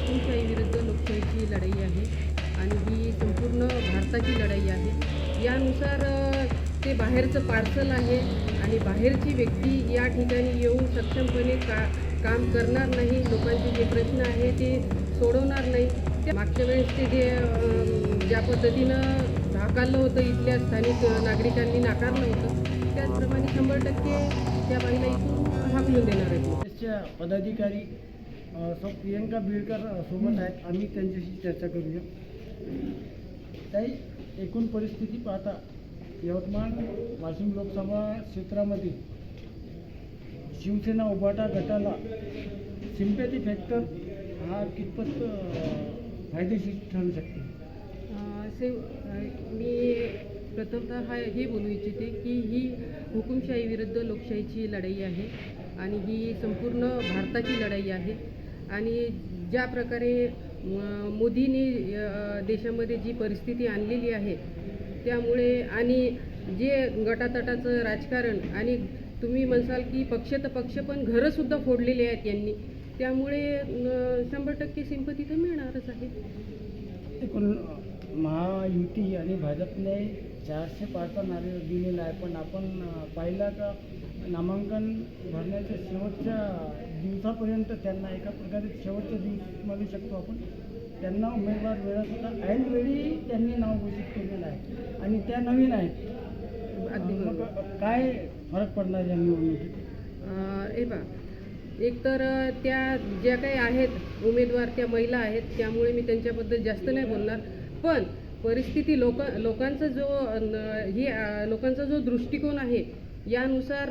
हुकुमशाही विरुद्ध लोकशाहीची लढाई आहे आणि ही संपूर्ण भारताची लढाई आहे. यानुसार ते बाहेरचं पार्सल आहे आणि बाहेरची व्यक्ती या ठिकाणी येऊन सक्षमपणे का काम करणार नाही. लोकांचे जे प्रश्न आहे ते सोडवणार नाही. त्या मागच्या वेळेस ते जे ज्या पद्धतीनं नाकारलं होतं इथल्या स्थानिक नागरिकांनी नाकारलं होतं त्याचप्रमाणे शंभर टक्के त्या बाईला इथून हाकलून देणार आहेत. पदाधिकारी अ, प्रियंका बिडकर सोबत आहेत. आम्ही त्यांच्याशी चर्चा करूया. ताई एकूण परिस्थिती पाहता यवतमाळ वाशिम लोकसभा क्षेत्रामध्ये शिवसेना उभाटा गटाला सिम्पॅथी फॅक्टर हा कितपत फायदेशीर ठरू शकते? असे मी प्रथमतः हा हे बोलू इच्छिते की ही हुकुमशाही विरुद्ध लोकशाहीची लढाई आहे. आणि ही संपूर्ण भारताची लढाई आहे. आणि ज्या प्रकारे म- मोदींनी देशामध्ये जी परिस्थिती आणलेली आहे त्यामुळे आणि जे गटातटाचं राजकारण आणि तुम्ही म्हणसाल की पक्ष तर पक्ष पण घरंसुद्धा फोडलेली आहेत यांनी. त्यामुळे शंभर टक्के सिंपती तर मिळणारच आहे. एकूण महायुती आणि भाजपने चारशे पाचचा नारे दिलेला आहे. पण आपण पाहिलं का नामांकन भरण्याच्या शेवटच्या दिवसापर्यंत त्यांना एका प्रकारे शेवटच्या दिवस म्हणू शकतो आपण. त्यांना उमेदवार मिळत होता ऐनवेळी त्यांनी नाव घोषित केलेलं आहे. आणि त्या नवीन आहेत. काय फरक पडणार या निवडणुकीत? अं, हे पहा एक तर अं, त्या ज्या काही आहेत उमेदवार त्या महिला आहेत त्यामुळे मी त्यांच्याबद्दल जास्त नाही बोलणार. पण परिस्थिती लोक लोकांचा जो ही लोकांचा जो दृष्टिकोन आहे यानुसार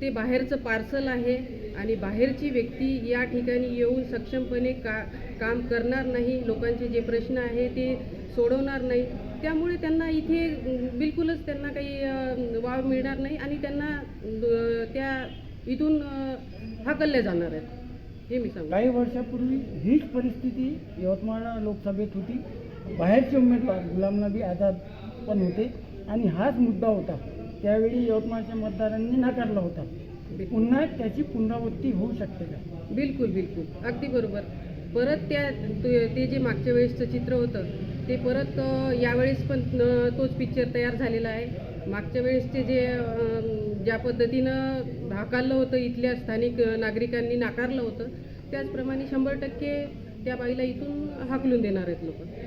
ते बाहेरचं पार्सल आहे आणि बाहेरची व्यक्ती या ठिकाणी येऊन सक्षमपणे का काम करणार नाही लोकांचे जे प्रश्न आहे ते सोडवणार नाही. त्यामुळे त्यांना इथे बिलकुलच त्यांना काही वाव मिळणार नाही आणि त्यांना त्या इथून हाकलल्या जाणार आहेत. हे मी सांग काही वर्षापूर्वी हीच परिस्थिती यवतमाळ लोकसभेत होती. बाहेरचे उमेदवार गुलाम नबी आझाद पण होते आणि हाच मुद्दा होता. त्यावेळी यवतमाळच्या मतदारांनी नाकारला होता. पुन्हा त्याची पुनरावृत्ती होऊ शकते का? बिलकुल बिलकुल. अगदी बरोबर. परत त्या ते ते जे मागच्या वेळेसचं चित्र होतं ते परत यावेळेस पण तोच पिक्चर तयार झालेला आहे. मागच्या वेळेसचे जे ज्या पद्धतीनं हाकारलं होतं इथल्या स्थानिक नागरिकांनी नाकारलं होतं त्याचप्रमाणे शंभर टक्के त्या बाईला इथून हाकलून देणार आहेत लोक.